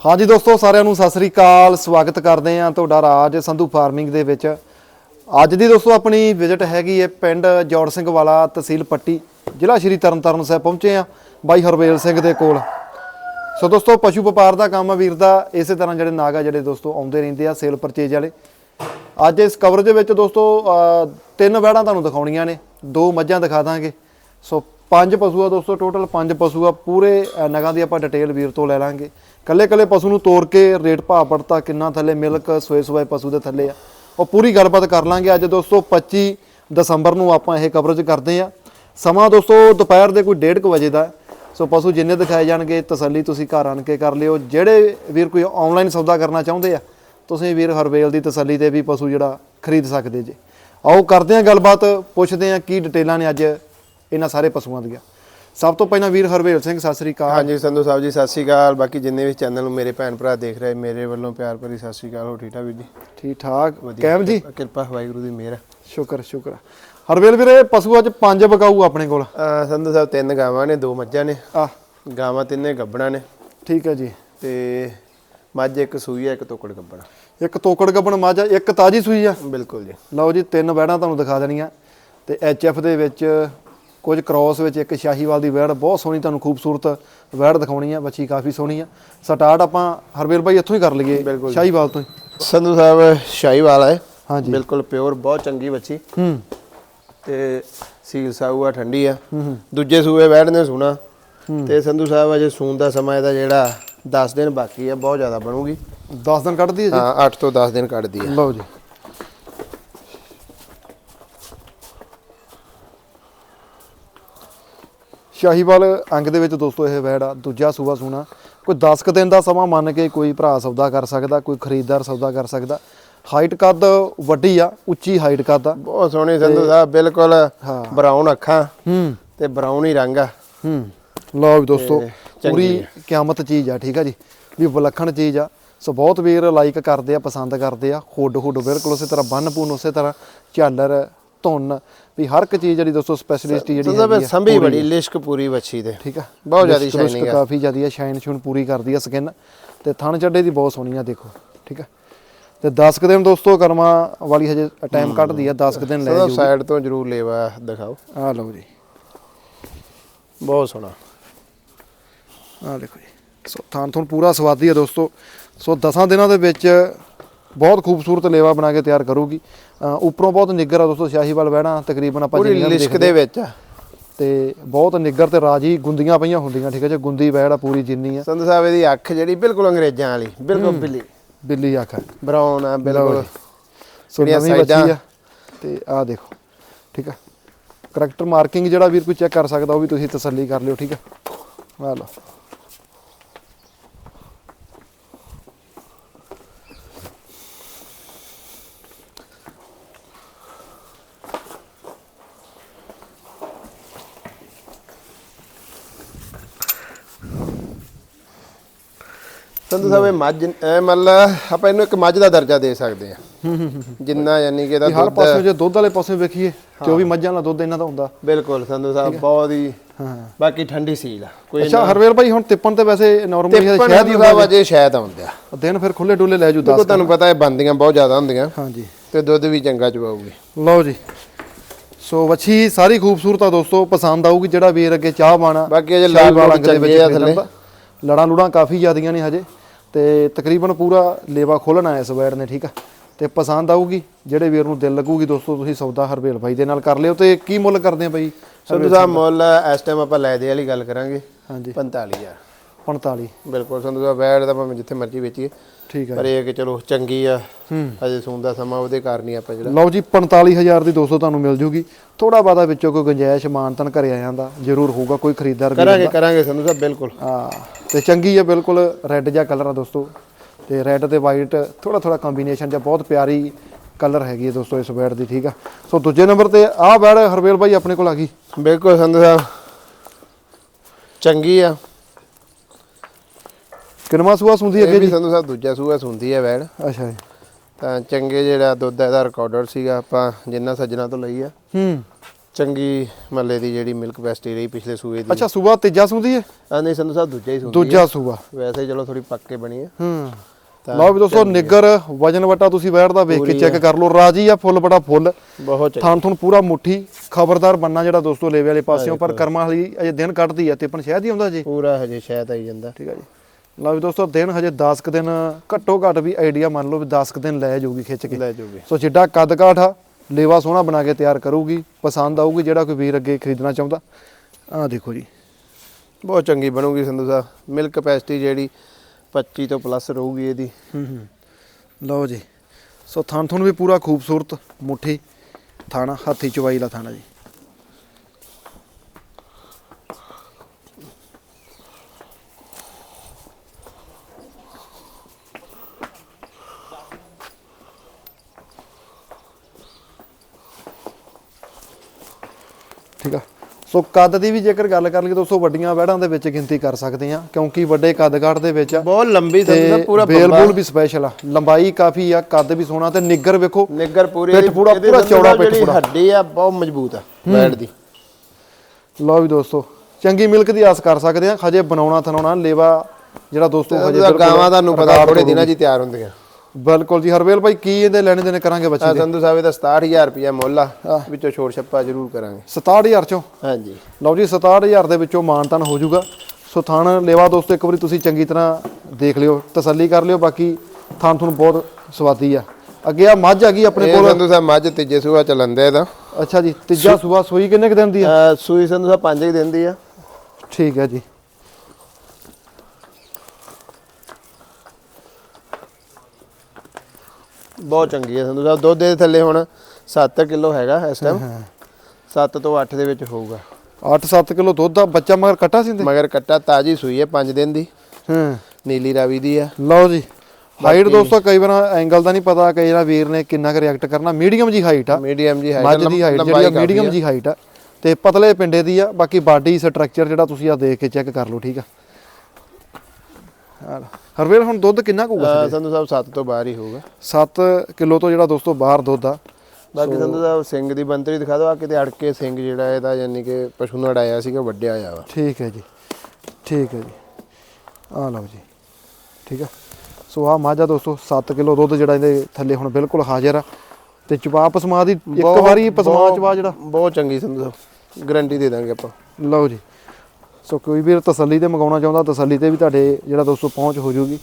ਹਾਂਜੀ ਦੋਸਤੋ, ਸਾਰਿਆਂ ਨੂੰ ਸਤਿ ਸ੍ਰੀ ਅਕਾਲ। ਸਵਾਗਤ ਕਰਦੇ ਆਂ ਤੁਹਾਡਾ ਰਾਜ ਸੰਧੂ ਫਾਰਮਿੰਗ ਦੇ ਵਿੱਚ। ਅੱਜ ਦੀ ਦੋਸਤੋ, ਆਪਣੀ ਵਿਜ਼ਿਟ ਹੈਗੀ ਹੈ ਪਿੰਡ ਜੋੜ ਸਿੰਘ ਵਾਲਾ ਤਹਿਸੀਲ ਪੱਟੀ। ਜ਼ਿਲ੍ਹਾ ਸ਼੍ਰੀ ਤਰਨਤਾਰਨ ਸਾਹਿਬ ਪਹੁੰਚੇ ਆ ਬਾਈ ਹਰਵੇਲ ਸਿੰਘ ਦੇ ਕੋਲ। ਸੋ ਦੋਸਤੋ, ਪਸ਼ੂ ਵਪਾਰ ਦਾ ਕੰਮ ਆ ਵੀਰ ਦਾ, ਇਸੇ ਤਰ੍ਹਾਂ ਜਿਹੜੇ ਨਾਗਾ ਜਿਹੜੇ ਦੋਸਤੋ ਆਉਂਦੇ ਰਹਿੰਦੇ ਆ ਸੇਲ ਪਰਚੇਜ ਵਾਲੇ। ਅੱਜ ਇਸ ਕਵਰੇਜ ਦੇ ਵਿੱਚ ਦੋਸਤੋ ਤਿੰਨ ਵੈੜਾਂ ਤੁਹਾਨੂੰ ਦਿਖਾਉਣੀਆਂ ਨੇ। ਦੋ ਮੱਝਾਂ ਦਿਖਾ ਦਾਂਗੇ। ਸੋ ਪੰਜ ਪਸ਼ੂ ਆ ਦੋਸਤੋ ਟੋਟਲ ਪੰਜ ਪਸ਼ੂ ਆ। ਪੂਰੇ ਅਹ, ਨਗਾਂ ਦੀ ਆਪਾਂ ਡਿਟੇਲ ਵੀਰ ਤੋਂ ਲੈ ਲਾਂਗੇ। ਕੱਲੇ ਕੱਲੇ ਪਸ਼ੂ ਨੂੰ ਤੋੜ ਕੇ ਰੇਟ ਭਾਅ ਪੜਤਾ ਕਿੰਨਾ ਥੱਲੇ ਮਿਲਕ ਸੋਏ ਸੋਏ ਪਸ਼ੂ ਦੇ ਥੱਲੇ ਆ। ਉਹ ਪੂਰੀ ਗੱਲਬਾਤ ਕਰ ਲਾਂਗੇ ਅੱਜ ਦੋਸਤੋ 25 ਦਸੰਬਰ ਨੂੰ ਆਪਾਂ ਇਹ ਕਵਰੇਜ ਕਰਦੇ ਆ। ਸਮਾਂ ਦੋਸਤੋ ਦੁਪਹਿਰ ਦੇ ਕੋਈ 1:30 ਵਜੇ ਦਾ ਸੋ ਪਸ਼ੂ ਜਿੰਨੇ ਦਿਖਾਏ ਜਾਣਗੇ ਤਸੱਲੀ ਤੁਸੀਂ ਘਰ ਆਣ ਕੇ ਕਰ ਲਿਓ। ਜਿਹੜੇ ਵੀਰ ਕੋਈ ਆਨਲਾਈਨ ਸੌਦਾ ਕਰਨਾ ਚਾਹੁੰਦੇ ਆ ਤੁਸੀਂ ਵੀਰ ਹਰਵੇਲ ਦੀ ਤਸੱਲੀ ਤੇ ਵੀ ਪਸ਼ੂ ਜਿਹੜਾ ਖਰੀਦ ਸਕਦੇ ਜੇ। ਆਓ ਕਰਦੇ ਹਾਂ ਗੱਲਬਾਤ ਪੁੱਛਦੇ ਹਾਂ ਕੀ ਡਿਟੇਲਾਂ ਨੇ ਅੱਜ ਇਹਨਾਂ ਸਾਰੇ ਪਸ਼ੂਆਂ ਦੀਆਂ। ਸਭ ਤੋਂ ਪਹਿਲਾਂ ਵੀਰ ਹਰਵੇਲ ਸਿੰਘ ਸਤਿ ਸ੍ਰੀ ਅਕਾਲ। ਹਾਂਜੀ ਸੰਧੂ ਸਾਹਿਬ ਜੀ ਸਤਿ ਸ਼੍ਰੀ ਅਕਾਲ। ਬਾਕੀ ਜਿੰਨੇ ਵੀ ਚੈਨਲ ਨੂੰ ਮੇਰੇ ਭੈਣ ਭਰਾ ਦੇਖ ਰਹੇ ਮੇਰੇ ਵੱਲੋਂ ਪਿਆਰ ਭਰੀ ਸਤਿ ਸ਼੍ਰੀ ਅਕਾਲ। ਹੋ ਠੀਕ ਠਾਕ ਵੀਰ ਜੀ? ਠੀਕ ਠਾਕ। ਕੈਮ ਜੀ? ਕਿਰਪਾ ਵਾਹਿਗੁਰੂ ਦੀ ਮਿਹਰ। ਸ਼ੁਕਰ ਸ਼ੁਕਰ। ਹਰਵੇਲ ਵੀਰੇ ਪਸ਼ੂ ਅੱਜ ਪੰਜ ਬਕਾਊ ਆਪਣੇ ਕੋਲ। ਸੰਧੂ ਸਾਹਿਬ ਤਿੰਨ ਗਾਵਾਂ ਨੇ ਦੋ ਮੱਝਾਂ ਨੇ। ਆ ਗਾਵਾਂ ਤਿੰਨੇ ਗੱਬਣਾ ਨੇ। ਠੀਕ ਹੈ ਜੀ। ਤੇ ਮੱਝ ਇੱਕ ਸੂਈ ਹੈ ਇੱਕ ਤੋਕੜ ਗੱਬਣਾ। ਇੱਕ ਤੋਕੜ ਗੱਬਣ ਮੱਝ ਇੱਕ ਤਾਜੀ ਸੂਈ ਆ। ਬਿਲਕੁਲ ਜੀ। ਲਓ ਜੀ ਤਿੰਨ ਵੈੜਾਂ ਤੁਹਾਨੂੰ ਦਿਖਾ ਦੇਣੀਆਂ। ਤੇ ਐਚਐਫ ਦੇ ਵਿੱਚ ਕੁਝ ਕ੍ਰਾਸ ਵਿੱਚ ਇੱਕ ਸ਼ਾਹੀਵਾਲ ਦੀ ਵੈੜ ਬਹੁਤ ਸੋਹਣੀ ਤੁਹਾਨੂੰ ਖੂਬਸੂਰਤ ਵੈੜ ਦਿਖਾਉਣੀ ਆ ਬੱਚੀ ਕਾਫੀ ਸੋਹਣੀ ਆ। ਸਟਾਰਟ ਆਪਾਂ ਹਰਵੇਲ ਭਾਈ ਇੱਥੋਂ ਹੀ ਕਰ ਲਈਏ। ਸ਼ਾਹੀਵਾਲ ਤੋਂ ਹੀ। ਸੰਧੂ ਸਾਹਿਬ ਸ਼ਾਹੀ ਵਾਲਾ ਹੈ। ਹਾਂਜੀ। ਬਿਲਕੁਲ ਪਿਓਰ ਬਹੁਤ ਚੰਗੀ ਬੱਚੀ ਹੂੰ। ਤੇ ਸੀਲ ਸਾਊ ਆ ਠੰਡੀ ਆ। ਦੂਜੇ ਸੂਏ ਬੈਠ ਨੇ ਸੁਣਾ। ਤੇ ਸੰਧੂ ਸਾਹਿਬ ਅਜੇ ਸੂਣ ਦਾ ਸਮਾਂ ਇਹਦਾ ਜਿਹੜਾ 10 ਦਿਨ ਬਾਕੀ ਆ ਬਹੁਤ ਜ਼ਿਆਦਾ ਬਣੂਗੀ। 10 ਦਿਨ ਕੱਢਦੀ ਹੈ ਜੀ? ਹਾਂ 8 ਤੋਂ 10 ਦਿਨ ਕੱਢਦੀ ਆ। ਲਓ ਜੀ। ਸ਼ਾਹੀਵਾਲ ਅੰਗ ਦੇ ਵਿੱਚ ਦੋਸਤੋ ਇਹ ਵੈੜ ਆ ਦੂਜਾ ਸੂਆ ਸੂਣਾ। ਕੋਈ 10 ਕੁ ਦਿਨ ਦਾ ਸਮਾਂ ਮੰਨ ਕੇ ਕੋਈ ਭਰਾ ਸੌਦਾ ਕਰ ਸਕਦਾ ਕੋਈ ਖਰੀਦਦਾਰ ਸੌਦਾ ਕਰ ਸਕਦਾ। ਹਾਈਟ ਕੱਦ ਵੱਡੀ ਆ ਉੱਚੀ ਹਾਈਟ ਕੱਦ ਆ। ਬਹੁਤ ਸੋਹਣੀ ਸੰਧੂ ਸਾਹਿਬ ਬਿਲਕੁਲ ਹਾਂ। ਬਰਾਊਨ ਅੱਖਾਂ ਹੂੰ। ਤੇ ਬਰਾਊਨ ਹੀ ਰੰਗ ਆ। ਹੂੰ। ਲਓ ਵੀ ਦੋਸਤੋ ਪੂਰੀ ਕਿਆਮਤ ਚੀਜ਼ ਆ ਠੀਕ ਆ ਜੀ? ਵੀ ਵਿਲੱਖਣ ਚੀਜ਼ ਆ। ਸੋ ਬਹੁਤ ਵੀਰ ਲਾਈਕ ਕਰਦੇ ਆ ਪਸੰਦ ਕਰਦੇ ਆ। ਹੁੱਡ ਹੁੱਡ ਬਿਲਕੁਲ ਉਸੇ ਤਰ੍ਹਾਂ ਬੰਨ ਪੂਨ ਉਸੇ ਤਰ੍ਹਾਂ। ਝਾਲਰ ਧੁੰਨ ਵੀ ਹਰ ਇੱਕ ਚੀਜ਼ ਜਿਹੜੀ ਦੋਸਤੋ ਸਪੈਸ਼ਲਿਸਟ ਜਿਹੜੀ ਆ, ਸੰਭੀ ਬੜੀ ਲਿਸ਼ਕ ਪੂਰੀ ਬੱਚੀ ਦੇ। ਠੀਕ ਆ? ਬਹੁਤ ਜ਼ਿਆਦੀ shining ਆ। ਕਾਫੀ ਜ਼ਿਆਦੀ ਆ ਸ਼ਾਈਨ ਸ਼ੂਨ ਪੂਰੀ ਕਰਦੀ ਆ ਸਕਿਨ ਤੇ ਥਣ ਚੱਡੇ ਦੀ ਬਹੁਤ ਸੋਹਣੀ ਆ ਦੇਖੋ। ਠੀਕ ਆ? ਤੇ 10 ਕੁ ਦਿਨ ਦੋਸਤੋ ਕਰਮਾ ਵਾਲੀ ਹਜੇ ਟਾਈਮ ਕੱਢਦੀ ਆ 10 ਕੁ ਦਿਨ ਲੈ ਜੂ ਸਾਈਡ ਤੋਂ ਜਰੂਰ ਲੇਵਾ ਦਿਖਾਓ। ਆ ਲਓ ਜੀ। ਬਹੁਤ ਸੋਹਣਾ। ਆ ਦੇਖੋ ਜੀ। ਸੋ ਥਾਨ ਤੁਹਾਨੂੰ ਪੂਰਾ ਸਵਾਦੀ ਹੈ ਦੋਸਤੋ। ਸੋ 10 ਦਿਨਾਂ ਦੇ ਵਿੱਚ ਬਹੁਤ ਖੂਬਸੂਰਤ ਲੇਵਾ ਬਣਾ ਕੇ ਤਿਆਰ ਕਰੂਗੀ। ਉੱਪਰੋਂ ਬਹੁਤ ਨਿੱਗਰ ਆ ਦੋਸਤੋ ਸ਼ਾਹੀਵਾਲ ਬਹਿਣਾ ਤਕਰੀਬਨ ਆਪਾਂ ਜਿੰਨੀਆਂ ਲਿਸ਼ਕ ਦੇ ਵਿੱਚ ਤੇ ਬਹੁਤ ਨਿੱਗਰ ਤੇ ਰਾਜੀ ਗੁੰਦੀਆਂ ਪਈਆਂ ਹੁੰਦੀਆਂ ਠੀਕ ਹੈ ਜੀ? ਗੁੰਦੀ ਆ ਪੂਰੀ ਜਿੰਨੀ ਆ। ਸੰਧੂ ਸਾਹਿਬ ਇਹਦੀ ਅੱਖ ਜਿਹੜੀ ਬਿਲਕੁਲ ਅੰਗਰੇਜ਼ਾਂ ਵਾਲੀ ਬਿਲਕੁਲ ਬਿੱਲੀ। ਬਿੱਲੀ ਅੱਖ ਆ। ਬਰਾਊਨ ਆ ਬਿਲਕੁਲ। ਸੋ ਨਵੀਂ ਬੱਚੀ ਸਾਈਡਾਂ- ਆ। ਤੇ ਆ ਦੇਖੋ ਠੀਕ ਆ? ਕਰੈਕਟਰ ਮਾਰਕਿੰਗ ਜਿਹੜਾ ਵੀਰ ਕੋਈ ਚੈੱਕ ਕਰ ਸਕਦਾ ਉਹ ਵੀ ਤੁਸੀਂ ਤਸੱਲੀ ਕਰ ਲਿਓ ਠੀਕ ਆ? ਆ ਲਓ। ਸੰਧੂ ਸਾਹਿਬ ਇਹ ਮੱਝ ਐ ਮਤਲਬ ਆਪਾਂ ਇਹਨੂੰ ਇੱਕ ਮੱਝ ਦਾ ਦਰਜਾ ਦੇ ਸਕਦੇ ਆ ਜਿੰਨਾ ਯਾਨੀ ਕਿ ਇਹਦਾ ਹਰ ਪਾਸੇ ਜੇ ਦੁੱਧ ਵਾਲੇ ਪਾਸੇ ਵੇਖੀਏ 24 ਮੱਝਾਂ ਵਾਲਾ ਦੁੱਧ ਇਹਨਾਂ ਦਾ ਹੁੰਦਾ। ਬਿਲਕੁਲ ਸੰਧੂ ਸਾਹਿਬ ਬਹੁਤ ਹੀ ਹਾਂ। ਬਾਕੀ ਠੰਡੀ ਸੀਲ ਆ। ਕੋਈ ਅੱਛਾ ਹਰਵੇਲ ਭਾਈ ਹੁਣ ਤਿੱਪਣ ਤੇ ਵੈਸੇ ਨਾਰਮਲੀ ਟਿੱਪਣ ਸ਼ਾਇਦ ਹੀ ਸਾਹਿਬ ਅਜੇ ਸ਼ਾਇਦ ਆਉਂਦੇ ਦਿਨ ਫਿਰ ਖੁੱਲੇ ਡੁੱਲੇ ਲੈ ਜੂ ਦੇਖੋ 10 ਤੁਹਾਨੂੰ ਪਤਾ ਹੈ ਬੰਦੀਆਂ ਬਹੁਤ ਜ਼ਿਆਦਾ ਹੁੰਦੀਆਂ। ਹਾਂਜੀ। ਤੇ ਦੁੱਧ ਵੀ ਚੰਗਾ ਚਵਾਉਗੀ ਲਓ ਜੀ। ਸੋ ਵੱਛੀ ਸਾਰੀ ਖੂਬਸੂਰਤ ਆ ਦੋਸਤੋ ਪਸੰਦ ਆਊਗੀ ਜਿਹੜਾ ਵੀਰ ਅੱਗੇ ਚਾਹ ਬਾਣਾ ਬਾਕੀ ਅਜੇ ਲਾਲ ਵਾਲ ਚੰਗੇ ਆ ਥੱਲੇ। ਲੜਾਂ ਲੁੜਾਂ ਕਾਫੀ ਜ਼ਿਆਦੀਆਂ ਨੇ ਹਜੇ। ਤੇ ਤਕਰੀਬਨ ਪੂਰਾ ਲੇਵਾ ਖੋਲਣਾ ਹੈ ਇਸ ਵੈਰ ਨੇ ਠੀਕ ਆ? ਤੇ ਪਸੰਦ ਆਊਗੀ ਜਿਹੜੇ ਵੀਰ ਨੂੰ ਦਿਲ ਲੱਗੂਗੀ ਦੋਸਤੋ ਤੁਸੀਂ ਸੌਦਾ ਹਰਵੇਲ ਭਾਈ ਦੇ ਨਾਲ ਕਰ ਲਿਓ। ਤੇ ਕੀ ਮੁੱਲ ਕਰਦੇ ਆ ਭਾਈ ਸੰਧੂ ਸਾਹਿਬ ਮੁੱਲ ਇਸ ਟਾਈਮ ਆਪਾਂ ਲੈ ਦੇ ਵਾਲੀ ਗੱਲ ਕਰਾਂਗੇ। ਹਾਂਜੀ। 45000 45 ਬਿਲਕੁਲ ਸੰਧੂ ਸਾਹਿਬ ਬੈਠ ਦਾ ਭਾਵੇਂ ਜਿੱਥੇ ਮਰਜ਼ੀ ਵੇਚੀਏ। ਠੀਕ ਆ ਪਰ ਇਹ ਹੈ ਕਿ ਚਲੋ ਚੰਗੀ ਆ। ਹੂੰ। ਅਜੇ ਸੂਣ ਦਾ ਸਮਾਂ ਉਹਦੇ ਕਾਰਨ ਹੀ ਆਪਾਂ ਜਿਹੜਾ ਲਓ ਜੀ 45000 ਦੀ ਦੋਸਤੋ ਤੁਹਾਨੂੰ ਮਿਲ ਜੂਗੀ। ਥੋੜਾ ਬਾਦਾ ਵਿੱਚੋਂ ਕੋਈ ਗੁੰਜਾਇਸ਼ ਮਾਨਤਨ ਘਰੇ ਆ ਜਾਂਦਾ ਜ਼ਰੂਰ ਹੋਊਗਾ ਕੋਈ ਖਰੀਦਦਾਰ ਵੀ ਕਰਾਂਗੇ ਕਰਾਂਗੇ ਸੰਧੂ ਸਾਹਿਬ ਬਿਲਕੁਲ। ਆ ਤੇ ਚੰਗੀ ਆ ਬਿਲਕੁਲ ਰੈੱਡ ਜਿਹਾ ਕਲਰ ਆ ਦੋਸਤੋ। ਤੇ ਰੈੱਡ ਤੇ ਵਾਈਟ ਥੋੜਾ ਥੋੜਾ ਕੰਬੀਨੇਸ਼ਨ ਜਿਹਾ ਬਹੁਤ ਪਿਆਰੀ ਕਲਰ ਹੈਗੀ ਹੈ ਦੋਸਤੋ ਇਸ ਬੈਡ ਦੀ ਠੀਕ ਆ? ਸੋ ਦੂਜੇ ਨੰਬਰ ਤੇ ਆਹ ਬੈਡ ਹਰਵੇਲ ਭਾਈ ਆਪਣੇ ਕੋਲ ਆ ਗਈ। ਬਿਲਕੁਲ ਸੰਧੂ ਸਾਹਿਬ। ਚੰਗੀ ਆ। ਕਿਨਮਾ ਸੂਆ ਸੁੰਦੀ ਇਹ ਅੱਗੇ ਵੀ ਜੀ? ਸੰਧੂ ਸਾਹਿਬ ਦੂਜਾ ਸੂਆ ਸੁਣਦੀ ਹੈ ਵੈੜ ਅੱਛਾ ਜੀ। ਤਾਂ ਚੰਗੇ ਜਿਹੜਾ ਦੁੱਧ ਇਹਦਾ ਰਿਕਾਰਡਰ ਸੀਗਾ ਆਪਾਂ ਜਿੰਨਾ ਸੱਜਣਾ ਤੋਂ ਲਈ ਆ। ਹੂੰ। ਚੰਗੀ ਮੱਲੇ ਦੀ ਜਿਹੜੀ ਮਿਲਕ ਕਪੈਸਿਟੀ ਰਹੀ ਪਿਛਲੇ ਸੂਏ ਦੀ। ਅੱਛਾ ਸੂਬਾ ਤੀਜਾ ਸੂਦੀ ਹੈ ਆ ਨਹੀਂ ਸੰਧੂ ਸਾਹਿਬ ਦੂਜਾ ਹੀ ਸੁਣਦੀ ਦੂਜਾ ਸੂਬਾ ਵੈਸੇ ਹੀ ਚਲੋ ਥੋੜੀ ਪੱਕੇ ਬਣੀ ਆ ਹੂੰ। ਲਓ ਵੀ ਦੋਸਤੋ ਨਿੱਗਰ ਵਜਨ ਵਟਾ ਤੁਸੀਂ ਦਾ ਵੇਖ ਕੇ ਚੈੱਕ ਕਰ ਲਓ। ਰਾਜੀ ਆ ਫੁੱਲ ਬੜਾ ਫੁੱਲ। ਬਹੁਤ ਚੰਗੀ। ਥਾਨ ਥੁਨ ਪੂਰਾ ਮੁੱਠੀ। ਖਬਰਦਾਰ ਬੰਨਾ ਜਿਹੜਾ ਦੋਸਤੋ ਲੇਵੇ ਵਾਲੇ ਪਾਸਿਓਂ ਪਰ ਕਰਮਾਂ ਵਾਲੀ ਅਜੇ ਦਿਨ ਕੱਢਦੀ ਆ ਤੇ ਪਨ ਸ਼ਹਿਦ ਹੀ ਆਉਂਦਾ ਜੀ? ਪੂਰਾ ਹਜੇ ਸ਼ਾਇਦ ਆਈ ਜਾਂਦਾ। ਠੀਕ ਆ ਜੀ। ਲਓ ਵੀ ਦੋਸਤੋ ਦਿਨ ਹਜੇ 10 ਕੁ ਦਿਨ ਘੱਟੋ ਘੱਟ ਵੀ ਆਈਡੀਆ ਮੰਨ ਲਓ ਵੀ 10 ਕੁ ਦਿਨ ਲੈ ਜਾਊਗੀ ਖਿੱਚ ਕੇ। ਲੈ ਜੂਗੀ। ਸੋ ਜਿੱਡਾ ਕੱਦ ਕਾਠ ਆ ਲੇਵਾ ਸੋਹਣਾ ਬਣਾ ਕੇ ਤਿਆਰ ਕਰੂਗੀ ਪਸੰਦ ਆਊਗੀ ਜਿਹੜਾ ਕੋਈ ਵੀਰ ਅੱਗੇ ਖਰੀਦਣਾ ਚਾਹੁੰਦਾ। ਆਹ ਦੇਖੋ ਜੀ। ਬਹੁਤ ਚੰਗੀ ਬਣੂਗੀ ਸੰਧੂ ਸਾਹਿਬ। ਮਿਲਕ ਕਪੈਸਿਟੀ ਜਿਹੜੀ 25 ਤੋਂ ਪਲੱਸ ਰਹੂਗੀ ਇਹਦੀ। ਲਓ ਜੀ। ਸੋ ਥਣ ਥਣ ਵੀ ਪੂਰਾ ਖੂਬਸੂਰਤ ਮੁੱਠੀ ਥਾਣਾ ਹੱਥੀ ਚਵਾਈ ਦਾ ਥਾਣਾ ਜੀ ਠੀਕ ਆ ਸੋ ਕੱਦ ਦੀ ਵੀ ਜੇਕਰ ਗੱਲ ਕਰ ਲਈਏ ਦੋਸਤੋ ਵੱਡੀਆਂ ਵਹਿੜਾਂ ਦੇ ਵਿੱਚ ਗਿਣਤੀ ਕਰ ਸਕਦੇ ਆ ਕਿਉਂਕਿ ਵੱਡੇ ਕੱਦ ਕਾਠ ਦੇ ਵਿੱਚ ਬਹੁਤ ਲੰਬੀ ਸਾਹਿਬ ਪੂਰਾ ਬੇਲ ਬੰਬਾ। ਬੂਲ ਵੀ ਸਪੈਸ਼ਲ ਆ। ਲੰਬਾਈ ਕਾਫੀ ਆ ਕੱਦ ਵੀ ਸੋਹਣਾ ਤੇ ਨਿੱਗਰ ਵੇਖੋ ਨਿੱਗਰ ਪੂਰੀ ਪਿੱਠ ਪੂਰਾ- ਪੂਰਾ ਚੌੜਾ ਪਿੱਠ ਪੂਰਾ। ਹੱਡੀ ਆ ਬਹੁਤ ਮਜ਼ਬੂਤ ਆ ਬੈਡ ਦੀ। ਲਓ ਵੀ ਦੋਸਤੋ ਚੰਗੀ ਮਿਲਕ ਦੀ ਆਸ ਕਰ ਸਕਦੇ ਆ ਹਜੇ ਬਣਾਉਣਾ ਥਨਾਉਣਾ ਲੇਵਾ ਜਿਹੜਾ ਦੋਸਤੋ ਹਜੇ ਗਾਵਾਂ ਤੁਹਾਨੂੰ ਪਤਾ ਥੋੜੇ। ਦਿਨਾਂ 'ਚ ਤਿਆਰ ਹੁੰਦੀਆਂ। ਬਿਲਕੁਲ ਜੀ ਹਰਵੇਲ ਭਾਈ ਕੀ ਇਹਦੇ ਲੈਣੇ ਦੇਣੇ ਕਰਾਂਗੇ ਬੱਚੇ ਦੇ? ਸੰਧੂ ਸਾਹਿਬ ਦਾ 67000 ਰੁਪਇਆ ਮੁੱਲ ਆ ਵਿੱਚੋਂ ਛੋੜ ਛੱਪਾ ਜ਼ਰੂਰ ਕਰਾਂਗੇ। 67000 ਚੋਂ? ਹਾਂਜੀ। ਲਓ ਜੀ 67000 ਦੇ ਵਿੱਚੋਂ ਮਾਨਤਨ ਹੋ ਜਾਊਗਾ। ਸੋ ਥਾਣ ਲੇਵਾ ਦੋਸਤੋ ਇੱਕ ਵਾਰੀ ਤੁਸੀਂ ਚੰਗੀ ਤਰ੍ਹਾਂ ਦੇਖ ਲਿਓ ਤਸੱਲੀ ਕਰ ਲਿਓ ਬਾਕੀ ਥਾਣ ਤੁਹਾਨੂੰ ਬਹੁਤ ਸਵਾਦੀ ਆ। ਅੱਗੇ ਆ ਮੱਝ ਆ ਗਈ ਆਪਣੇ ਕੋਲ। ਸੰਧੂ ਸਾਹਿਬ ਮੱਝ ਤੀਜੇ ਸੂਆ ਚੱਲਣ ਦੇ ਅੱਛਾ ਜੀ ਤੀਜਾ ਸੂਆ ਸੂਈ ਕਿੰਨੇ ਕੁ ਦਿਨ ਦੀ ਆ? ਸੂਈ ਸੰਧੂ ਸਾਹਿਬ ਪੰਜ ਹੀ ਦਿੰਦੀ ਆ। ਠੀਕ ਹੈ ਜੀ। ਬਹੁਤ ਚੰਗੀ ਹੈ ਸੰਧੂ ਸਾਹਿਬ। ਦੁੱਧ ਦੇ ਥੱਲੇ ਹੁਣ 7 ਕਿਲੋ ਹੈਗਾ ਇਸ ਟਾਈਮ 7 ਤੋਂ 8 ਦੇ ਵਿੱਚ ਹੋਊਗਾ। 8-7 ਕਿਲੋ ਦੁੱਧ ਦਾ ਬੱਚਾ ਮਗਰ ਕੱਟਾ ਸਿੰਦੇ ਮਗਰ ਕੱਟਾ ਤਾਜੀ ਸੂਈ ਹੈ 5 ਦਿਨ ਦੀ। ਹਾਂ। ਨੀਲੀ ਰਾਵੀ ਦੀ ਆ ਲਓ ਜੀ ਹਾਈਟ ਦੋਸਤੋ ਕਈ ਵਾਰ ਐਂਗਲ ਦਾ ਨਹੀਂ ਪਤਾ ਕਈ ਵਾਰ ਵੀਰ ਨੇ ਕਿੰਨਾ ਕੁ ਰਿਐਕਟ ਕਰਨਾ। ਮੀਡੀਅਮ ਜੀ ਹਾਈਟ ਆ। ਮੀਡੀਅਮ ਜੀ ਮੱਝ height, ਦੀ ਹਾਈਟ ਜਿਹੜੀ ਮੀਡੀਅਮ। ਜੀ ਹਾਈਟ ਆ। ਤੇ ਪਤਲੇ ਪਿੰਡੇ ਦੀ ਆ ਬਾਕੀ ਬਾਡੀ ਸਟਰਕਚਰ ਜਿਹੜਾ ਤੁਸੀਂ ਆ ਦੇਖ ਕੇ ਚੈੱਕ ਕਰ ਲਓ ਠੀਕ ਆ? ਹਾਂ। ਹਰਵੇਲ ਹੁਣ ਦੁੱਧ ਕਿੰਨਾ ਕੂਗਾ ਸੰਧੂ ਸਾਹਿਬ 7 ਤੋਂ ਬਾਹਰ ਹੀ ਹੋਊਗਾ। 7 ਕਿਲੋ ਤੋਂ ਜਿਹੜਾ ਦੋਸਤੋ ਬਾਹਰ ਦੁੱਧ ਆ। ਬਾਕੀ ਸੰਧੂ ਸਾਹਿਬ ਸਿੰਘ ਦੀ ਬੰਤਰੀ ਦਿਖਾ ਦਿਓ। ਆ ਕਿਤੇ ਅੜ ਕੇ ਸਿੰਘ ਜਿਹੜਾ ਇਹਦਾ ਯਾਨੀ ਕਿ ਪਸ਼ੂ ਨਾਲ ਅੜਾਇਆ ਸੀਗਾ ਵੱਡਿਆ ਹੋਇਆ ਵਾ। ਠੀਕ ਹੈ ਜੀ। ਠੀਕ ਹੈ ਜੀ। ਆ ਲਓ ਜੀ। ਠੀਕ ਆ ਸੋ ਆ ਮਾਝਾ ਦੋਸਤੋ 7 ਕਿਲੋ ਦੁੱਧ ਜਿਹੜਾ ਇਹਦੇ ਥੱਲੇ ਹੁਣ ਬਿਲਕੁਲ ਹਾਜ਼ਰ ਆ। ਤੇ ਚਵਾ ਪਸਮਾ ਦੀ ਇੱਕ ਵਾਰੀ ਪਸਮਾ ਚਵਾ ਜਿਹੜਾ। ਬਹੁਤ ਚੰਗੀ ਸੰਧੂ ਸਾਹਿਬ। ਗਾਰੰਟੀ ਦੇ ਦਾਂਗੇ ਆਪਾਂ। ਲਓ ਜੀ। ਸੋ ਕੋਈ ਵੀ ਤਸੱਲੀ ਤੇ ਮੰਗਾਉਣਾ ਚਾਹੁੰਦਾ, ਤਸੱਲੀ ਤੇ ਵੀ ਤੁਹਾਡੇ ਜਿਹੜਾ ਦੋਸਤੋ ਪਹੁੰਚ ਹੋ ਜਾਊਗੀ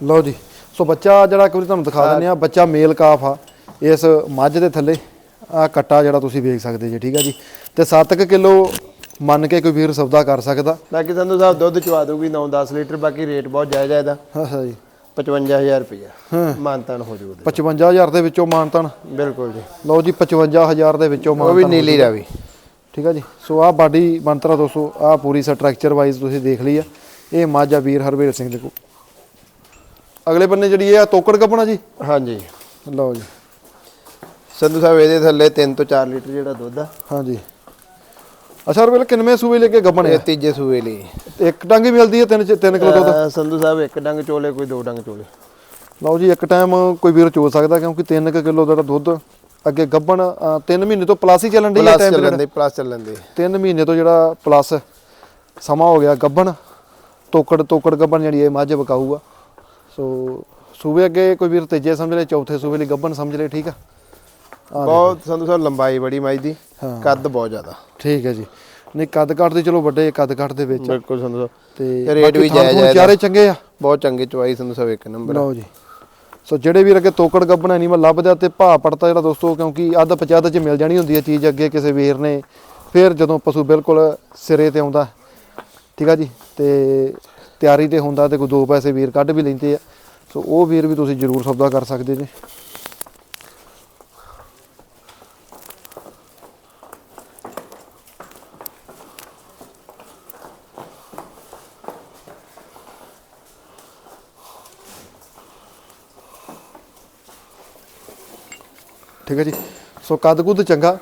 ਲਓ ਜੀ, ਸੋ ਬੱਚਾ ਜਿਹੜਾ ਇੱਕ ਤੁਹਾਨੂੰ ਦਿਖਾ ਦਿੰਦੇ ਆ ਬੱਚਾ ਮੇਲ ਕਾਫ ਆ, ਇਸ ਮੱਝ ਦੇ ਥੱਲੇ ਆ ਕੱਟਾ ਜਿਹੜਾ ਤੁਸੀਂ ਵੇਖ ਸਕਦੇ ਜੀ, ਠੀਕ ਆ ਜੀ। ਤੇ 7 ਕਿਲੋ ਮੰਨ ਕੇ ਕੋਈ ਵੀਰ ਸੌਦਾ ਕਰ ਸਕਦਾ। ਬਾਕੀ ਸੰਧੂ ਸਾਹਿਬ ਦੁੱਧ ਚਵਾ ਦੂਗੀ 9-10 ਲੀਟਰ ਬਾਕੀ ਰੇਟ ਬਹੁਤ ਜਾਇਜ਼ ਹੈ ਇਹਦਾ। ਹਾਂ ਹਾਂ ਜੀ। 55000 ਰੁਪਇਆ। ਮਾਨਤਾਨ ਹੋ ਜੂ ਉਹਦੇ 55000 ਦੇ ਵਿੱਚੋਂ ਮਾਨਤਨ। ਬਿਲਕੁਲ ਜੀ। ਲਓ ਜੀ 55000 ਦੇ ਵਿੱਚੋਂ ਉਹ ਵੀ ਮਾਨਤਨ ਨੀਲੀ ਰਾਵੀ ਠੀਕ ਆ ਜੀ। ਸੋ ਆ ਬਾਡੀ ਮੰਤਰਾ ਦੋਸਤੋ ਆ ਪੂਰੀ ਸਟਰਕਚਰ ਵਾਈਜ਼ ਤੁਸੀਂ ਦੇਖ ਲਈ ਆ। ਇਹ ਮਾਝਾ ਵੀਰ ਹਰਵੇਲ ਸਿੰਘ ਦੇ ਕੋਲ। ਅਗਲੇ ਬੰਨੇ ਜਿਹੜੀ ਇਹ ਆ ਤੋਕੜ ਕੱਪਣਾ ਜੀ। ਹਾਂਜੀ। ਲਓ ਜੀ। ਸੰਧੂ ਸਾਹਿਬ ਇਹਦੇ ਥੱਲੇ 3 ਤੋਂ 4 ਲੀਟਰ ਜਿਹੜਾ ਦੁੱਧ ਆ। ਹਾਂਜੀ ਅੱਛਾ ਹਰਵੇਲ ਕਿੰਨਵੇਂ ਸੂਏ ਲੈ ਕੇ ਗੱਬਣੇ ਇਹ ਤੀਜੇ ਸੂਏ ਲਈ। ਇੱਕ ਡੰਗ ਹੀ ਮਿਲਦੀ ਹੈ 3 3 ਕਿਲੋ ਦੁੱਧ? ਅਹ ਸੰਧੂ ਸਾਹਿਬ ਇੱਕ ਡੰਗ ਚੋਲੇ ਕੋਈ ਦੋ ਡੰਗ ਚੋਲੇ। ਲਓ ਜੀ ਇੱਕ ਟਾਈਮ ਕੋਈ ਵੀਰ ਚੋ ਸਕਦਾ ਕਿਉਂਕਿ 3 ਕਿਲੋ ਦਾ ਦੁੱਧ ਅੱਗੇ ਗੱਬਣ 3 ਮਹੀਨੇ ਤੋਂ ਪਲੱਸ ਹੀ ਚੱਲਣ ਦੀ ਹੈ ਪਲੱਸ ਟਾਈਮ ਚੱਲਣ ਦੇ ਪਲੱਸ ਚੱਲਣ ਦੇ 3 ਮਹੀਨੇ ਤੋਂ ਜਿਹੜਾ ਪਲੱਸ ਸਮਾਂ ਹੋ ਗਿਆ ਗੱਬਣ ਤੋਕੜ ਤੋਕੜ ਗੱਬਣ ਜਿਹੜੀ ਇਹ ਮੱਝ ਵਕਾਊਗਾ। ਸੋ ਸੂਬੇ ਅੱਗੇ ਕੋਈ ਵੀਰ ਤੀਜੇ ਸਮਝ ਲੈ ਚੌਥੇ ਸੂਬੇ ਲਈ ਗੱਬਣ ਸਮਝ ਲੈ ਠੀਕ ਆ? ਬਹੁਤ ਸੰਧੂ ਸਾਹਿਬ ਲੰਬਾਈ ਬੜੀ ਮਾਈ ਦੀ। ਕੱਦ ਬਹੁਤ ਜ਼ਿਆਦਾ। ਠੀਕ ਹੈ ਜੀ। ਨਹੀਂ ਕੱਦ ਕੱਟ ਦੇ ਚਲੋ ਵੱਡੇ ਕੱਦ ਕੱਟ ਦੇ ਵਿੱਚ। ਬਿਲਕੁਲ ਸੰਧੂ ਸਾਹਿਬ ਤੇ ਰੇਟ ਵੀ ਜਾਇਜ਼ ਹੈ ਚਾਰੇ ਚੰਗੇ ਆ। ਬਹੁਤ ਚੰਗੇ ਚੁਆਈ ਸੰਧੂ ਸਾਹਿਬ ਇੱਕ ਨੰਬਰ ਲਓ ਜੀ। ਸੋ ਜਿਹੜੇ ਵੀਰ ਅੱਗੇ ਤੋਕੜ ਗੱਬਣਾ ਨਹੀਂ ਮੈਂ ਲੱਭਦਾ ਤੇ ਭਾ ਪੜਤਾ ਜਿਹੜਾ ਦੋਸਤੋ ਕਿਉਂਕਿ ਅੱਧ ਪਚੱਧ ਚ ਮਿਲ ਜਾਣੀ ਹੁੰਦੀ ਹੈ ਚੀਜ਼ ਅੱਗੇ ਕਿਸੇ ਵੀਰ ਨੇ। ਫਿਰ ਜਦੋਂ ਪਸ਼ੂ ਬਿਲਕੁਲ ਸਿਰੇ ਤੇ ਆਉਂਦਾ ਠੀਕ ਆ ਜੀ? ਤੇ ਤਿਆਰੀ ਤੇ ਹੁੰਦਾ ਤੇ ਕੋਈ ਦੋ ਪੈਸੇ ਵੀਰ ਕੱਢ ਵੀ ਲੈਂਦੇ ਆ। ਸੋ ਉਹ ਵੀਰ ਵੀ ਤੁਸੀਂ ਜ਼ਰੂਰ ਸੌਦਾ ਕਰ ਸਕਦੇ ਜੀ। ਠੀਕ ਹੈ ਜੀ? ਸੋ ਕੱਦ ਕੁੱਦ ਚੰਗਾ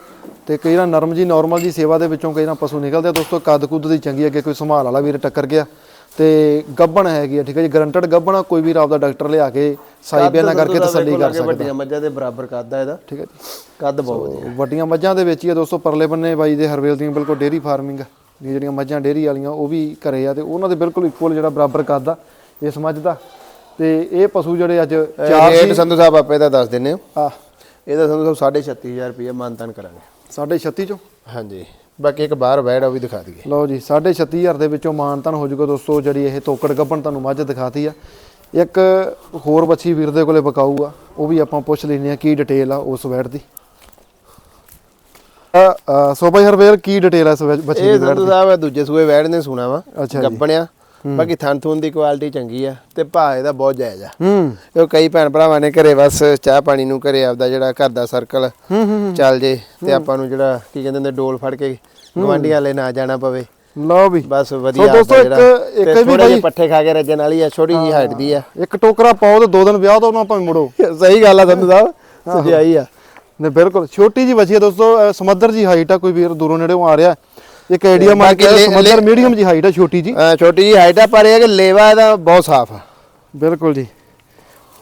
ਤੇ ਕਈ ਨਾ ਨਰਮ ਜੀ ਨਾਰਮਲ ਜੀ ਸੇਵਾ ਦੇ ਵਿੱਚੋਂ ਕਈ ਨਾ ਪਸ਼ੂ ਨਿਕਲਦੇ ਆ। ਦੋਸਤੋ ਕੱਦ ਕੁੱਦ ਦੀ ਚੰਗੀ ਅੱਗੇ ਕੋਈ ਸੰਭਾਲ ਵਾਲਾ ਵੀਰ ਟੱਕਰ ਗਿਆ। ਤੇ ਗੱਬਣ ਹੈਗੀ ਆ ਠੀਕ ਹੈ ਜੀ? ਗਰੰਟਡ ਗੱਬਣ ਆ, ਕੋਈ ਵੀ ਆਪਦਾ ਡਾਕਟਰ ਲਿਆ ਕੇ ਸਾਈ ਬਿਆਨਾ ਕਰਕੇ ਤਸੱਲੀ ਕਰ ਸਕਦਾ। ਵੱਡੀਆਂ ਮੱਝਾਂ ਦੇ ਬਰਾਬਰ ਕੱਦ ਆ ਇਹਦਾ। ਠੀਕ ਹੈ ਜੀ? ਕੱਦ ਬਹੁਤ ਵਧੀਆ। ਵੱਡੀਆਂ ਮੱਝਾਂ ਦੇ ਵਿੱਚ ਹੀ ਆ ਦੋਸਤੋ ਪਰਲੇ ਬੰਨੇ ਬਾਈ ਦੇ ਹਰਵੇਲ ਦੀਆਂ ਬਿਲਕੁਲ ਡੇਰੀ ਫਾਰਮਿੰਗ ਆ। ਇਹ ਜਿਹੜੀਆਂ ਮੱਝਾਂ ਡੇਰੀ ਵਾਲੀਆਂ ਉਹ ਵੀ ਘਰੇ ਆ ਤੇ ਉਹਨਾਂ ਦੇ ਬਿਲਕੁਲ ਇਕੁਅਲ ਜਿਹੜਾ ਬਰਾਬਰ ਕੱਦ ਆ ਇਸ ਮੱਝ ਦਾ। ਤੇ ਇਹ ਪਸ਼ੂ ਜਿਹੜੇ ਅੱਜ ਚਾਰ ਰੇਟ ਸੰਧੂ ਸਾਹਿਬ ਆਪੇ ਦਾ ਦੱਸ ਦਿੰਨੇ ਹੋ। ਆ ਇਹਦਾ ਸੰਧੂ ਸਾਹਿਬ 36500 ਰੁਪਏ ਮਾਨਤਾਨ ਕਰਾਂਗੇ। ਸਾਢੇ 36 ਚੋਂ? ਹਾਂਜੀ। ਬਾਕੀ ਇੱਕ ਬਾਹਰ ਬੈੜ ਉਹ ਵੀ ਦਿਖਾ ਦਈਏ। ਲਓ ਜੀ 36500 ਦੇ ਵਿੱਚੋਂ ਮਾਨਤਨ ਹੋ ਜਾਊਗਾ ਦੋਸਤੋ ਜਿਹੜੀ ਇਹ ਤੋਕੜ ਗੱਭਣ ਤੁਹਾਨੂੰ ਮੱਝ ਦਿਖਾਤੀ ਆ। ਇੱਕ ਹੋਰ ਬੱਚੀ ਵੀਰ ਦੇ ਕੋਲੇ ਬਕਾਊ ਆ ਉਹ ਵੀ ਆਪਾਂ ਪੁੱਛ ਲੈਨੇ ਆ ਕੀ ਡਿਟੇਲ ਆ ਉਸ ਵੈਟ ਦੀ। ਆ, ਆ, ਸੋ ਭਾਈ ਹਰਵੇਲ ਕੀ ਡਿਟੇਲ ਆ ਇਸ ਬੱਚੀ ਇਹ ਦੀ? ਸਾਹਿਬ ਇਹ ਦੂਜੇ ਸੂਏ ਬੈੜ ਨੇ ਸੁਣਾ ਵਾ ਅੱਛਾ ਜੀ। ਗੱਬਣਿਆ ਬਾਕੀ ਥਣ ਥੂਨ ਦੀ ਕੁਆਲਿਟੀ ਚੰਗੀ ਆ ਤੇ ਭਾਅ ਇਹਦਾ ਬਹੁਤ ਜਾਇਜ਼ ਆ। ਹੂੰ। ਉਹ ਕਈ ਭੈਣ ਭਰਾਵਾਂ ਨੇ ਘਰੇ ਬਸ ਚਾਹ ਪਾਣੀ ਨੂੰ ਘਰੇ ਆਪਦਾ ਜਿਹੜਾ ਘਰ ਦਾ ਸਰਕਲ ਹੂੰ ਹੂੰ ਚੱਲ ਜੇ ਤੇ ਆਪਾਂ ਨੂੰ ਜਿਹੜਾ ਕੀ ਕਹਿੰਦੇ ਨੇ ਡੋਲ ਫੜ ਕੇ ਗਵਾਂਢੀਆਂ ਵਾਲੇ ਨਾ ਜਾਣਾ ਪਵੇ। ਲਓ ਵੀ। ਬਸ ਵਧੀਆ ਸੋ ਦੋਸਤੋ ਇੱਕ- ਇੱਕ ਵੀ ਬਾਈ- ਪੱਠੇ ਖਾ ਕੇ ਰੱਜਣ ਵਾਲੀ ਆ ਛੋਟੀ ਜੀ ਹਾਈਟ ਦੀ ਆ। ਇੱਕ ਟੋਕਰਾ ਪਾਓ ਤੇ ਦੋ ਦਿਨ ਵਿਆਹ ਤੋਂ ਨਾ ਭਾਵੇਂ ਮੁੜੋ। ਸਹੀ ਗੱਲ ਆ ਸੰਧੂ ਸਾਹਿਬ ਸਜਾਈ ਆ। ਨੇ ਬਿਲਕੁਲ। ਛੋਟੀ ਜੀ ਬੱਚੀ ਆ ਦੋਸਤੋ ਸਮੁੰਦਰ ਜੀ ਹਾਈਟ ਆ ਕੋਈ ਵੀਰ ਦੂਰੋਂ ਨੇੜੇੋਂ ਆ ਰਿਹਾ। ਇੱਕ ਆਈਡੀਆ ਮੰਨ ਬਾਕੀ ਕੇ ਸਮੁੰਦਰ ਮੀਡੀਅਮ ਜੀ ਹਾਈਟ ਆ ਛੋਟੀ ਜੀ ਛੋਟੀ ਜੀ ਹਾਈਟ ਆ ਪਰ ਇਹ ਆ ਕਿ ਲੇਵਾ ਇਹਦਾ ਬਹੁਤ ਸਾਫ਼ ਆ। ਬਿਲਕੁਲ ਜੀ।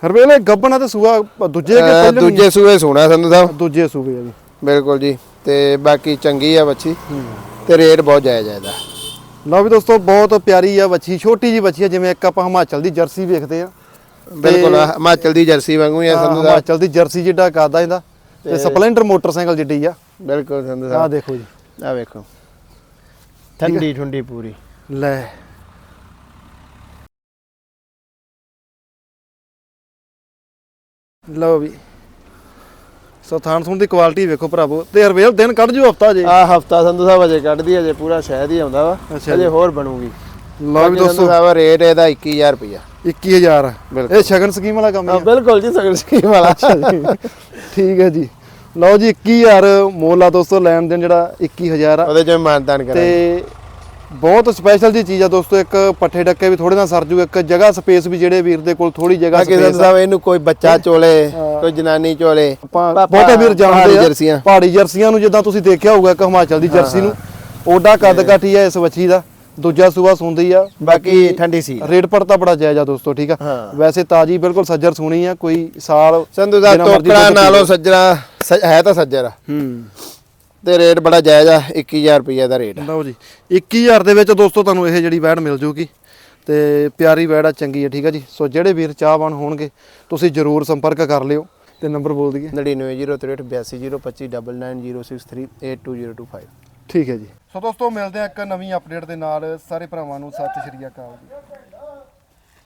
ਹਰਵੇਲੇ ਗੱਬਣਾ ਤੇ ਸੂਆ ਦੂਜੇ ਕੇ ਪਹਿਲੇ ਦੂਜੇ ਸੂਏ ਸੋਣਾ ਸੰਧੂ ਸਾਹਿਬ ਦੂਜੇ ਆ ਜੀ। ਬਿਲਕੁਲ ਜੀ। ਤੇ ਬਾਕੀ ਚੰਗੀ ਆ ਬੱਚੀ ਤੇ ਰੇਟ ਬਹੁਤ ਜਾਇਜ਼ ਆ ਇਹਦਾ। ਲਓ ਵੀ ਦੋਸਤੋ ਬਹੁਤ ਪਿਆਰੀ ਆ ਬੱਚੀ ਛੋਟੀ ਜੀ ਬੱਚੀ ਆ ਜਿਵੇਂ ਇੱਕ ਆਪਾਂ ਹਿਮਾਚਲ ਦੀ ਜਰਸੀ ਵੇਖਦੇ ਆ। ਬਿਲਕੁਲ ਹਿਮਾਚਲ ਦੀ ਜਰਸੀ ਵਾਂਗੂ ਹੀ ਆ ਹਾਂ, ਸੰਧੂ ਸਾਹਿਬ ਹਿਮਾਚਲ ਦੀ ਜਰਸੀ ਜਿੱਡਾ ਕਾਦਾ ਇਹਦਾ। ਤੇ ਸਪਲੈਂਡਰ ਮੋਟਰਸਾਈਕਲ ਜਿੱਡੀ ਆ। ਬਿਲਕੁਲ ਸੰਧੂ ਸਾਹਿਬ ਦੇਖੋ ਜੀ। ਆ ਵੇਖੋ। ਠੰਡੀ ਠੰਡੀ ਪੂਰੀ। ਲੈ। ਲਓ ਵੀ। ਸੋ ਥਾਨ ਥੂਨ ਦੀ ਕੁਆਲਿਟੀ ਵੇਖੋ ਭਰਾਵੋ। ਤੇ ਹਰਵੇਲ ਦਿਨ ਕੱਢ ਜੂ ਹਫਤਾ ਜੇ। ਆ ਹਫਤਾ ਸੰਧੂ ਸਾਹਿਬ ਅਜੇ ਕੱਢਦੀ ਅਜੇ ਪੂਰਾ ਸ਼ਹਿਦ ਹੀ ਆਉਂਦਾ ਵਾ। ਅਜੇ ਹੋਰ ਬਣੂਗੀ। ਲਓ ਵੀ ਸੰਧੂ ਦੋਸਤੋ। ਸਾਹਿਬ ਰੇਟ ਇਹਦਾ 21000 ਰੁਪਇਆ 21000 ਬਿਲਕੁਲ। ਇਹ ਸ਼ਗਨ ਸਕੀਮ ਵਾਲਾ ਕੰਮ ਹਾਂ ਬਿਲਕੁਲ ਜੀ ਸਗਨ ਸਕੀਮ ਵਾਲਾ। ਠੀਕ ਹੈ ਜੀ। ਲਓ ਜੀ 21000 ਮੁੱਲ ਆ ਦੋਸਤੋ ਲੈਣ ਦੇਣ ਜਿਹੜਾ 21000 ਆ। ਉਹਦੇ ਚ ਮਾਨਦਾਨ ਕਰਾਂਗੇ। ਤੇ ਬਹੁਤ ਸਪੈਸ਼ਲ ਜੀ ਚੀਜ਼ ਆ ਦੋਸਤੋ ਇੱਕ ਪੱਠੇ ਡੱਕੇ ਵੀ ਥੋੜੇ ਨਾਲ ਸਰ ਜੂ ਇੱਕ ਜਗ੍ਹਾ ਸਪੇਸ ਵੀ ਜਿਹੜੇ ਵੀਰ ਦੇ ਕੋਲ ਥੋੜੀ ਜਗ੍ਹਾ ਸਪੇਸ ਸਾਹਿਬ ਇਹਨੂੰ ਕੋਈ ਬੱਚਾ ਚੋਲੇ ਕੋਈ ਜਨਾਨੀ ਚੋਲੇ। ਬਹੁਤੇ ਵੀਰ ਜਾਣਦੇ ਆ ਜਰਸੀਆਂ। ਪਹਾੜੀ ਜਰਸੀਆਂ ਨੂੰ ਜਿੱਦਾਂ ਤੁਸੀਂ ਦੇਖਿਆ ਹੋਊਗਾ ਇੱਕ ਹਿਮਾਚਲ ਦੀ ਜਰਸੀ ਨੂੰ ਓਡਾ ਕੱਦ ਕਾਠੀ ਆ ਇਸ ਵੱਛੀ ਦਾ। ਦੂਜਾ ਸੂਆ ਸੁੰਦੀ ਆ। ਬਾਕੀ ਠੰਡੀ ਸੀ। ਰੇਟ ਪੜਤਾ ਬੜਾ ਜਾਇਜ਼ ਆ ਦੋਸਤੋ ਠੀਕ ਆ। ਵੈਸੇ ਤਾਜੀ ਬਿਲਕੁਲ ਸੱਜਰ ਸੁਣੀ ਆ ਕੋਈ ਸਾਲ ਸੰਧੂ ਮਰਜ਼ੀ ਟੋਕਰਾ ਨਾਲੋਂ ਲਓ। ਸੱਜਣਾ ਸ- ਹੈ ਤਾਂ ਸੱਜਰ ਆ। ਹੂੰ। ਤੇ ਰੇਟ ਬੜਾ ਜਾਇਜ਼ ਆ 21000 ਰੁਪਇਆ ਦਾ ਰੇਟ ਆ। ਲਓ ਜੀ 21000 ਦੇ ਵਿੱਚ ਦੋਸਤੋ ਤੁਹਾਨੂੰ ਇਹ ਜਿਹੜੀ ਵੈੜ ਮਿਲ ਜੂਗੀ। ਤੇ ਪਿਆਰੀ ਵੈੜ ਆ ਚੰਗੀ ਹੈ ਠੀਕ ਆ ਜੀ? ਸੋ ਜਿਹੜੇ ਵੀਰ ਚਾਹਵਾਨ ਹੋਣਗੇ ਤੁਸੀਂ ਜਰੂਰ ਸੰਪਰਕ ਕਰ ਲਿਓ। ਤੇ ਨੰਬਰ ਬੋਲ ਦਈਏ। 9903829063822025 ਠੀਕ ਹੈ ਜੀ। ਸੋ ਦੋਸਤੋ, ਮਿਲਦੇ ਆ ਇੱਕ ਨਵੀਂ ਅਪਡੇਟ ਦੇ ਨਾਲ। ਸਾਰੇ ਭਰਾਵਾਂ ਨੂੰ ਸਤਿ ਸ਼੍ਰੀ ਅਕਾਲ ਜੀ।